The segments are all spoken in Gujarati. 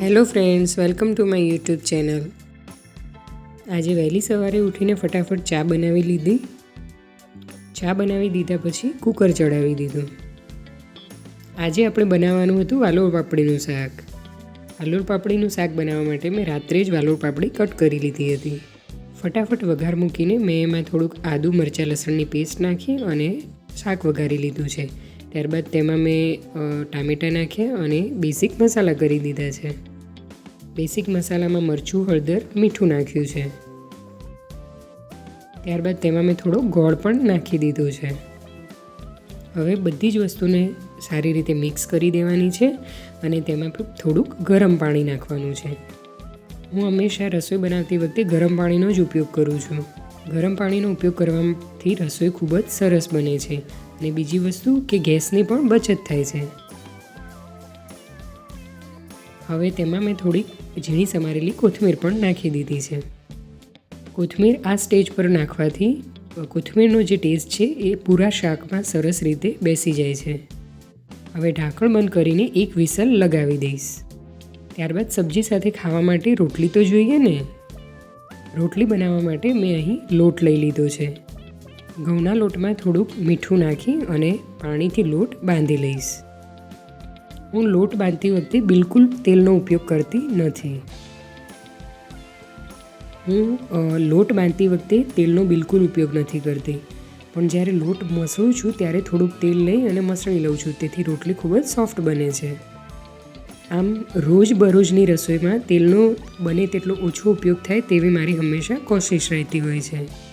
Hello friends welcome to my YouTube channel આજે વહેલી સવારે ઉઠીને ફટાફટ ચા બનાવી લીધી. ચા બનાવી દીધા પછી કુકર ચડાવી દીધું. આજે આપણે બનાવવાનું હતું વાલોર પાપડીનું શાક. વાલોર પાપડીનું શાક બનાવવા માટે મેં રાત્રે જ વાલોર પાપડી કટ કરી લીધી હતી. ફટાફટ વઘાર મૂકીને મેં એમાં થોડુંક આદુ મરચાં લસણની પેસ્ટ નાખી અને શાક વઘારી લીધું છે. ત્યારબાદ તેમાં મેં ટામેટાં નાખ્યા અને બેઝિક મસાલા કરી દીધા છે. બેસિક મસાલામાં મરચું, હળદર, મીઠું નાખ્યું છે. ત્યારબાદ તેમાં મેં થોડો ગોળ પણ નાખી દીધો છે. હવે બધી જ વસ્તુને સારી રીતે મિક્સ કરી દેવાની છે અને તેમાં થોડુંક ગરમ પાણી નાખવાનું છે. હું હંમેશા રસોઈ બનાવતી વખતે ગરમ પાણીનો જ ઉપયોગ કરું છું. ગરમ પાણીનો ઉપયોગ કરવાથી રસોઈ ખૂબ જ સરસ બને છે. અને બીજી વસ્તુ કે ગેસની પણ બચત થાય છે. હવે તેમાં મેં થોડીક ઝીણી સમારેલી કોથમીર પણ નાખી દીધી છે. કોથમીર આ સ્ટેજ પર નાખવાથી કોથમીરનો જે ટેસ્ટ છે એ પૂરા શાકમાં સરસ રીતે બેસી જાય છે. હવે ઢાંકણ બંધ કરીને એક વિસલ લગાવી દઈશ. ત્યારબાદ સબ્જી સાથે ખાવા માટે રોટલી તો જોઈએ ને? રોટલી બનાવવા માટે મેં અહીં લોટ લઈ લીધો છે. ઘઉંના લોટમાં થોડુંક મીઠું નાખી અને પાણીથી લોટ બાંધી લઈશ. હું લોટ બાંધતી વખતે બિલકુલ તેલનો ઉપયોગ કરતી નથી. હું લોટ બાંધતી વખતે તેલનો બિલકુલ ઉપયોગ નથી કરતી. પણ જ્યારે લોટ મસળું છું ત્યારે થોડુંક તેલ લઈ અને મસળી લઉં છું. તેથી રોટલી ખૂબ જ સોફ્ટ બને છે. આમ રોજ બરોજની રસોઈમાં તેલનો બને તેટલો ઓછો ઉપયોગ થાય તેવી મારી હંમેશા કોશિશ રહેતી હોય છે.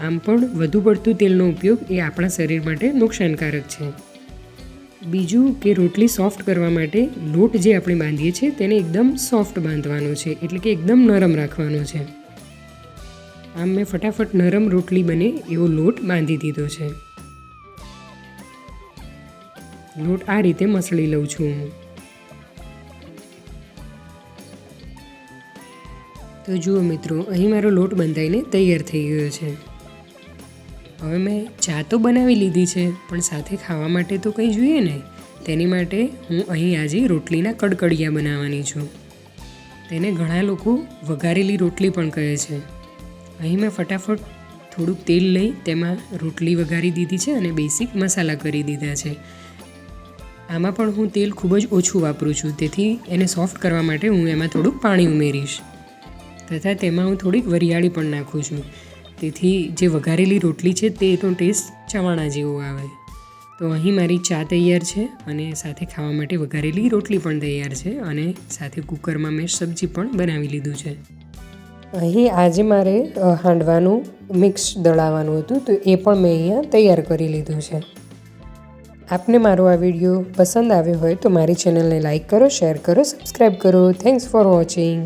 આમ પણ વધુ પડતું તેલનો ઉપયોગ એ આપણા શરીર માટે નુકસાનકારક છે. બીજું કે રોટલી સોફ્ટ કરવા માટે લોટ જે આપણે બાંધીએ છીએ તેને એકદમ સોફ્ટ બાંધવાનો છે, એટલે કે એકદમ નરમ રાખવાનો છે. આમ મેં ફટાફટ નરમ રોટલી બને એવો લોટ બાંધી દીધો છે. લોટ આ રીતે મસળી લઉં છું હું. તો જુઓ મિત્રો, અહીં મારો લોટ બંધાઈને તૈયાર થઈ ગયો છે. હવે મેં ચા તો બનાવી લીધી છે, પણ સાથે ખાવા માટે તો કંઈ જોઈએ ને? તેની માટે હું અહીં આજે રોટલીના કડકડિયા બનાવવાની છું. તેને ઘણા લોકો વઘારેલી રોટલી પણ કહે છે. અહીં મેં ફટાફટ થોડુંક તેલ લઈ તેમાં રોટલી વઘારી દીધી છે અને બેસિક મસાલા કરી દીધા છે. આમાં પણ હું તેલ ખૂબ જ ઓછું વાપરું છું, તેથી એને સોફ્ટ કરવા માટે હું એમાં થોડુંક પાણી ઉમેરીશ. તથા તેમાં હું થોડીક વરિયાળી પણ નાખું છું. તેથી જે વઘારેલી રોટલી છે તેનો ટેસ્ટ ચવાણા જેવો આવે. તો અહીં મારી ચા તૈયાર છે અને સાથે ખાવા માટે વઘારેલી રોટલી પણ તૈયાર છે અને સાથે કુકરમાં મેં સબ્જી પણ બનાવી લીધું છે. અહીં આજે મારે હાંડવાનું મિક્સ દળાવવાનું હતું તો એ પણ મેં અહીંયા તૈયાર કરી લીધું છે. આપને મારો આ વીડિયો પસંદ આવ્યો હોય તો મારી ચેનલને લાઇક કરો, શેર કરો સબસ્ક્રાઈબ કરો. Thanks for watching